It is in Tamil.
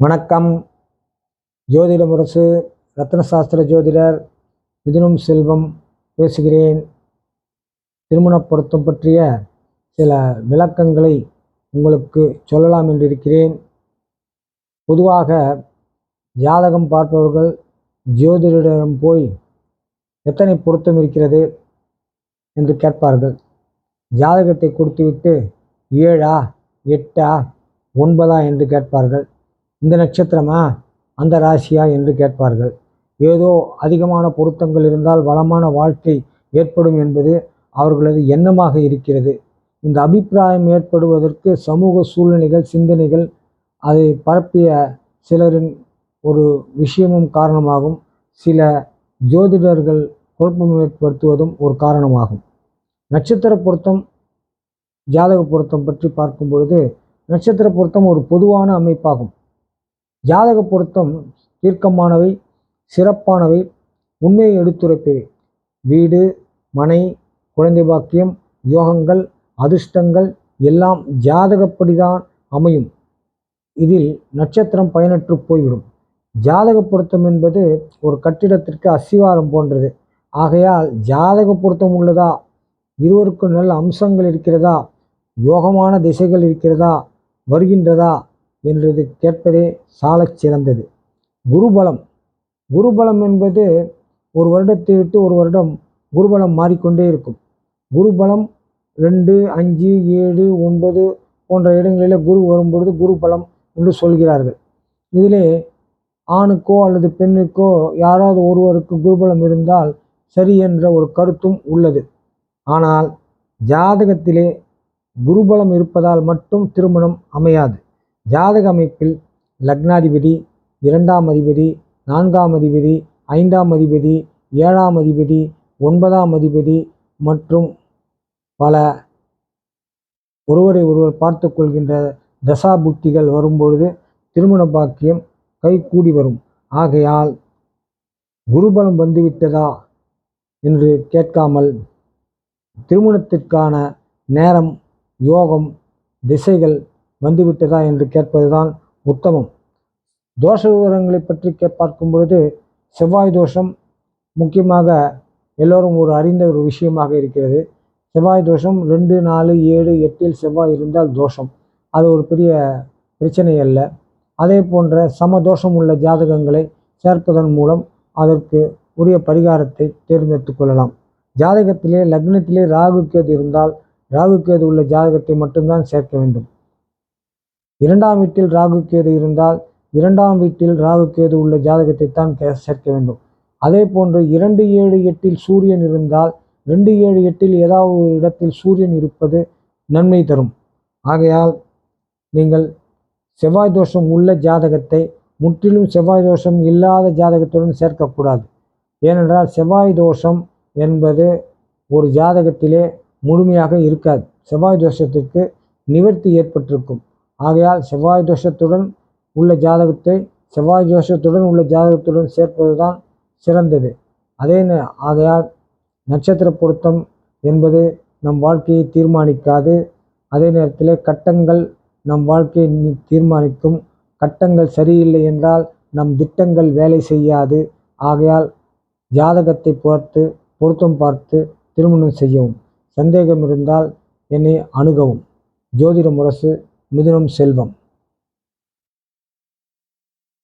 வணக்கம். ஜோதிட முரசு ரத்னசாஸ்திர ஜோதிடர் மிதுனும் செல்வம் பேசுகிறேன். திருமண பொருத்தம் பற்றிய சில விளக்கங்களை உங்களுக்கு சொல்லலாம் என்றிருக்கிறேன். பொதுவாக ஜாதகம் பார்ப்பவர்கள் ஜோதிடரிடம் போய் எத்தனை பொருத்தம் இருக்கிறது என்று கேட்பார்கள். ஜாதகத்தை கொடுத்துவிட்டு ஏழா எட்டா ஒன்பதா என்று கேட்பார்கள். இந்த நட்சத்திரமா? அந்த ராசியா? என்று கேட்பார்கள். ஏதோ அதிகமான பொருத்தங்கள் இருந்தால் வளமான வாழ்க்கை ஏற்படும் என்பது அவர்களது எண்ணமாக இருக்கிறது. இந்த அபிப்பிராயம் ஏற்படுவதற்கு சமூக சூழ்நிலைகள் சிந்தனைகள் அதை பரப்பிய சிலரின் ஒரு விஷயமும் காரணமாகும். சில ஜோதிடர்கள் குழப்பம் ஏற்படுத்துவதும் ஒரு காரணமாகும். நட்சத்திர பொருத்தம் ஜாதக பொருத்தம் பற்றி பார்க்கும் பொழுது நட்சத்திர பொருத்தம் ஒரு பொதுவான அமைப்பாகும். ஜாதக பொருத்தம் தீர்க்கமானவை சிறப்பானவை உண்மையை எடுத்துரைப்பவை. வீடு மனை குழந்தை பாக்கியம் யோகங்கள் அதிர்ஷ்டங்கள் எல்லாம் ஜாதகப்படிதான் அமையும். இதில் நட்சத்திரம் பயனற்று போய்விடும். ஜாதக பொருத்தம் என்பது ஒரு கட்டிடத்திற்கு அஸ்திவாரம் போன்றது. ஆகையால் ஜாதக பொருத்தம் உள்ளதா? இருவருக்கும் நல்ல அம்சங்கள் இருக்கிறதா? யோகமான திசைகள் இருக்கிறதா? வருகின்றதா? என்றது கேட்பதே சாலச் சிறந்தது. குருபலம். குருபலம் என்பது ஒரு வருடத்தை விட்டு ஒரு வருடம் குருபலம் மாறிக்கொண்டே இருக்கும். குருபலம் ரெண்டு அஞ்சு ஏழு ஒன்பது போன்ற இடங்களில் குரு வரும்பொழுது குருபலம் என்று சொல்கிறார்கள். இதிலே ஆணுக்கோ அல்லது பெண்ணுக்கோ யாராவது ஒருவருக்கு குருபலம் இருந்தால் சரி என்ற ஒரு கருத்தும் உள்ளது. ஆனால் ஜாதகத்திலே குருபலம் இருப்பதால் மட்டும் திருமணம் அமையாது. ஜாதக அமைப்பில் லக்னாதிபதி இரண்டாம் அதிபதி நான்காம் அதிபதி ஐந்தாம் அதிபதி ஏழாம் அதிபதி ஒன்பதாம் அதிபதி மற்றும் பல ஒருவரை ஒருவர் பார்த்து கொள்கின்ற தசா புக்திகள் வரும்பொழுது திருமண பாக்கியம் கை கூடி வரும். ஆகையால் குருபலம் வந்துவிட்டதா என்று கேட்காமல் திருமணத்திற்கான நேரம் யோகம் திசைகள் வந்துவிட்டதா என்று கேட்பதுதான் உத்தமம். தோஷ விவரங்களை பற்றி கே பார்க்கும் பொழுது செவ்வாய் தோஷம் முக்கியமாக எல்லோரும் ஒரு அறிந்த ஒரு விஷயமாக இருக்கிறது. செவ்வாய் தோஷம் ரெண்டு நாலு ஏழு எட்டில் செவ்வாய் இருந்தால் தோஷம். அது ஒரு பெரிய பிரச்சனை அல்ல. அதே போன்ற சம தோஷம் உள்ள ஜாதகங்களை சேர்ப்பதன் மூலம் அதற்கு உரிய பரிகாரத்தை தேர்ந்தெடுத்து கொள்ளலாம். ஜாதகத்திலே லக்னத்திலே ராகு கேது இருந்தால் ராகு கேது உள்ள ஜாதகத்தை மட்டும்தான் சேர்க்க வேண்டும். இரண்டாம் வீட்டில் ராகு கேது இருந்தால் இரண்டாம் வீட்டில் ராகு கேது உள்ள ஜாதகத்தை தான் சேர்க்க வேண்டும். அதே போன்று இரண்டு ஏழு எட்டில் சூரியன் இருந்தால் ரெண்டு ஏழு எட்டில் ஏதாவது ஒரு இடத்தில் சூரியன் இருப்பது நன்மை தரும். ஆகையால் நீங்கள் செவ்வாய் தோஷம் உள்ள ஜாதகத்தை முற்றிலும் செவ்வாய் தோஷம் இல்லாத ஜாதகத்துடன் சேர்க்கக்கூடாது. ஏனென்றால் செவ்வாய் தோஷம் என்பது ஒரு ஜாதகத்திலே முழுமையாக இருக்காது. செவ்வாய் தோஷத்திற்கு நிவர்த்தி ஏற்பட்டிருக்கும். ஆகையால் செவ்வாய் தோஷத்துடன் உள்ள ஜாதகத்தை செவ்வாய் தோஷத்துடன் உள்ள ஜாதகத்துடன் சேர்ப்பது தான் சிறந்தது. அதே ஆகையால் நட்சத்திர பொருத்தம் என்பது நம் வாழ்க்கையை தீர்மானிக்காது. அதே நேரத்தில் கட்டங்கள் நம் வாழ்க்கையை தீர்மானிக்கும். கட்டங்கள் சரியில்லை என்றால் நம் திட்டங்கள் வேலை செய்யாது. ஆகையால் ஜாதகத்தை பார்த்து பொருத்தம் பார்த்து திருமணம் செய்யவும். சந்தேகம் இருந்தால் என்னை அணுகவும். ஜோதிட முரசு மிதுனம் செல்வம்.